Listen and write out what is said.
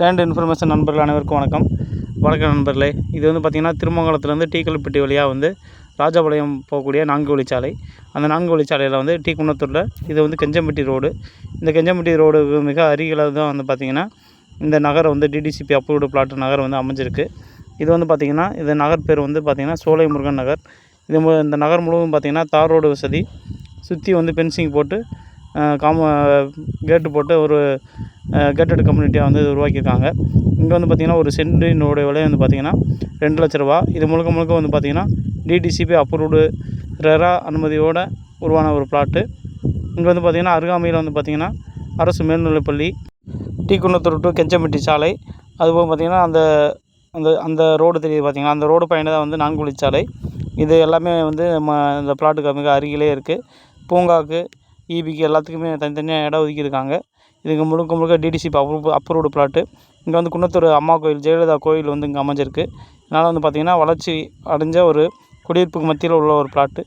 Land information நண்பர்கள் அனைவருக்கும் வணக்கம். வணக்கம் நண்பர்களே. இது வந்து பார்த்திங்கன்னா திருமங்கலத்துலேருந்து டீக்கல்பட்டி வழியாக வந்து ராஜபாளையம் போகக்கூடிய நான்கு வழிச்சாலை அந்த நான்கு வழிச்சாலையில் வந்து டீ குன்னத்தூரில் இது வந்து கெஞ்சம்பட்டி ரோடு. இந்த கெஞ்சம்பட்டி ரோடு மிக அருகில் தான் வந்து பார்த்திங்கன்னா இந்த நகர் வந்து டிடிசிபி அப்ரூவ்டு பிளாட் நகர் வந்து அமைஞ்சிருக்கு. இது வந்து பார்த்திங்கன்னா இந்த நகர் பேர் வந்து பார்த்திங்கன்னா சோலை முருகன் நகர். இது இந்த நகர் முழுவதும் பார்த்திங்கன்னா தார் ரோடு வசதி. சுற்றி வந்து பென்சிங் போட்டு காம கேட்டு போட்டு ஒரு கேட்டட் கம்யூனிட்டியாக வந்து இது உருவாக்கியிருக்காங்க. இங்கே வந்து பார்த்திங்கன்னா ஒரு சென்டினுடைய விலை வந்து பார்த்திங்கன்னா ரெண்டு லட்ச ரூபா. இது முழுக்க முழுக்க வந்து பார்த்திங்கன்னா டிடிசிபி அப்ரூவ்டு ரெரா அனுமதியோடு உருவான ஒரு பிளாட்டு இங்கே வந்து பார்த்திங்கன்னா அருகாமையில் வந்து பார்த்திங்கன்னா அரசு மேல்நிலைப்பள்ளி டீக்குன்னத்தூர் டு கெஞ்சம்பட்டி சாலை. அதுபோக பார்த்திங்கன்னா அந்த அந்த அந்த ரோடு தெரியுது பார்த்திங்கன்னா அந்த ரோடு பயணம் தான் வந்து நான்குழிச்சாலை இது எல்லாமே வந்து நம்ம இந்த பிளாட்டுக்கு மிக அருகிலே இருக்குது பூங்காக்கு ஈபிக்கு எல்லாத்துக்குமே தனித்தனியாக இடம் ஒதுக்கியிருக்காங்க. இதுக்கு முழுக்க முழுக்க டிடிசி அப்ரூவ் அப்ரூவ்டு பிளாட்டு இங்கே வந்து குன்னத்தூர் அம்மா கோயில் ஜெயலலிதா கோயில் வந்து இங்கே அமைஞ்சிருக்கு. இதனால் வந்து பார்த்திங்கன்னா வளர்ச்சி அடைஞ்ச ஒரு குடியிருப்புக்கு மத்தியில் உள்ள ஒரு பிளாட்டு